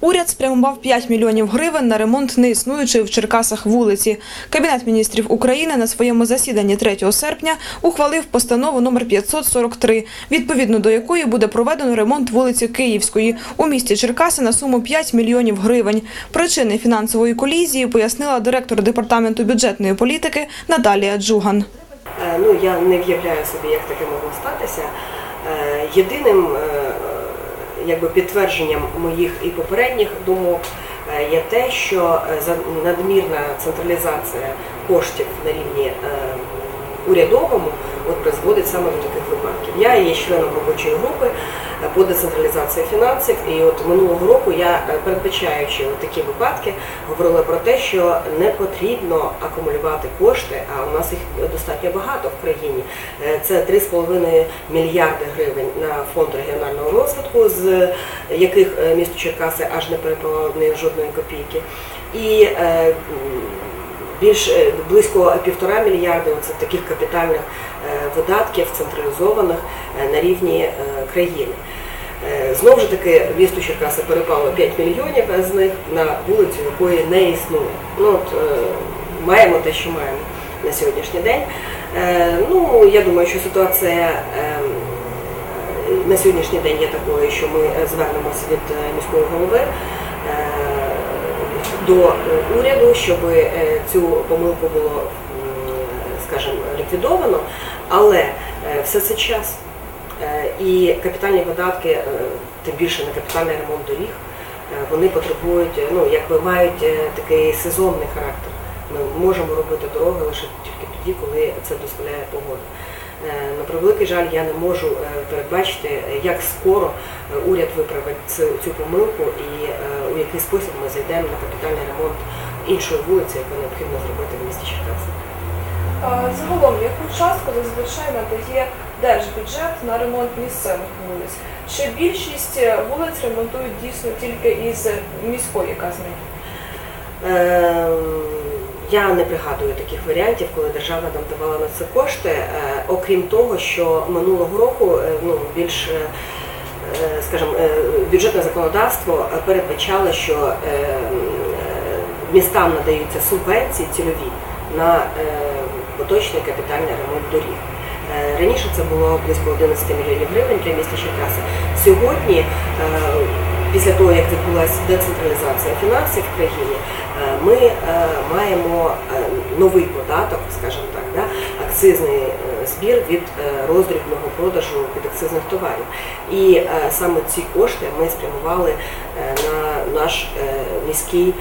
Уряд спрямував 5 мільйонів гривень на ремонт неіснуючої в Черкасах вулиці. Кабінет міністрів України на своєму засіданні 3 серпня ухвалив постанову номер 543, відповідно до якої буде проведено ремонт вулиці Київської у місті Черкаси на суму 5 мільйонів гривень. Причини фінансової колізії пояснила директор департаменту бюджетної політики Наталія Джуган. Е, Ну, я не в'являю собі, як таке могло статися. Е, Єдиним е, якби, підтвердженням моїх і попередніх думок е, є те, що е, надмірна централізація коштів на рівні е, урядовому от призводить саме до таких випадків. Я є членом робочої групи е, по децентралізації фінансів, і от минулого року я, е, передбачаючи от такі випадки, говорила про те, що не потрібно акумулювати кошти, а у нас їх достатньо багато в країні. Е, Це 3,5 мільярди гривень на фонд регіонального розвитку, з яких місто Черкаси аж не перепало жодної копійки. І більш е, близько півтора мільярда це таких капітальних е, видатків централізованих е, на рівні країни. Знову ж таки, місто Черкаси перепало 5 мільйонів з них на вулицю, якої не існує. Ну от маємо те, що маємо на сьогоднішній день. Ну я думаю, що ситуація. е, на сьогоднішній день є такою, що ми звернемося від міського голови до е, уряду, щоб е, цю помилку було, скажімо, ліквідовано, але е, все це час. І капітальні видатки, е, тим більше на капітальний ремонт доріг, вони потребують, ну якби мають такий сезонний характер. Ми можемо робити дороги лише тільки тоді, коли це дозволяє погода. Е, На превеликий жаль, я не можу е, передбачити, е, як скоро уряд виправить цю, цю помилку і у який спосіб ми зайдемо на капітальний ремонт іншої вулиці, яку необхідно зробити в місті Черкаси. Загалом, яку частку зазвичай надає держбюджет на ремонт місцевих вулиць? Чи більшість вулиць ремонтують дійсно тільки із міської казни? Е, Я не пригадую таких варіантів, коли держава нам давала на це кошти. Е, Окрім того, що минулого року е, ну, більш е, скажімо, бюджетне законодавство передбачало, що містам надаються субвенції цільові на поточний капітальний ремонт доріг. Раніше це було близько 11 мільйонів гривень для міста Черкаси. Сьогодні, після того, як відбулася децентралізація фінансів в країні, е, ми е, маємо е, новий податок, скажімо так, да, акцизний збір від роздрібного продажу підакцизних товарів. І саме ці кошти ми спрямували на наш міський,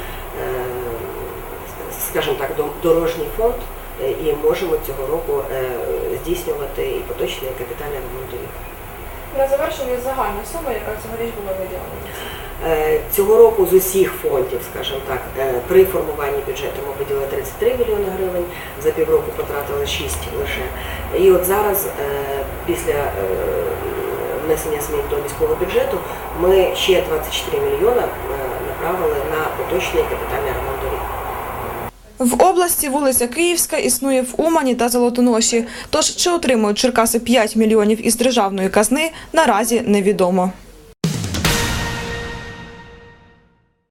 скажімо так, дорожній фонд. І можемо цього року здійснювати і поточний капітальний ремонт доріг. На завершення загальна сума, яка цьогоріч була виділена. Е, Цього року з усіх фондів, скажімо так, е, при формуванні бюджету ми виділили 33 мільйони гривень, за півроку потратили 6 лише. І от зараз, е, після внесення змін до міського бюджету, ми ще 24 мільйона е, направили на поточний капітальний ремонт. В області вулиця Київська існує в Умані та Золотоноші. Тож чи отримують Черкаси 5 мільйонів із державної казни, наразі невідомо.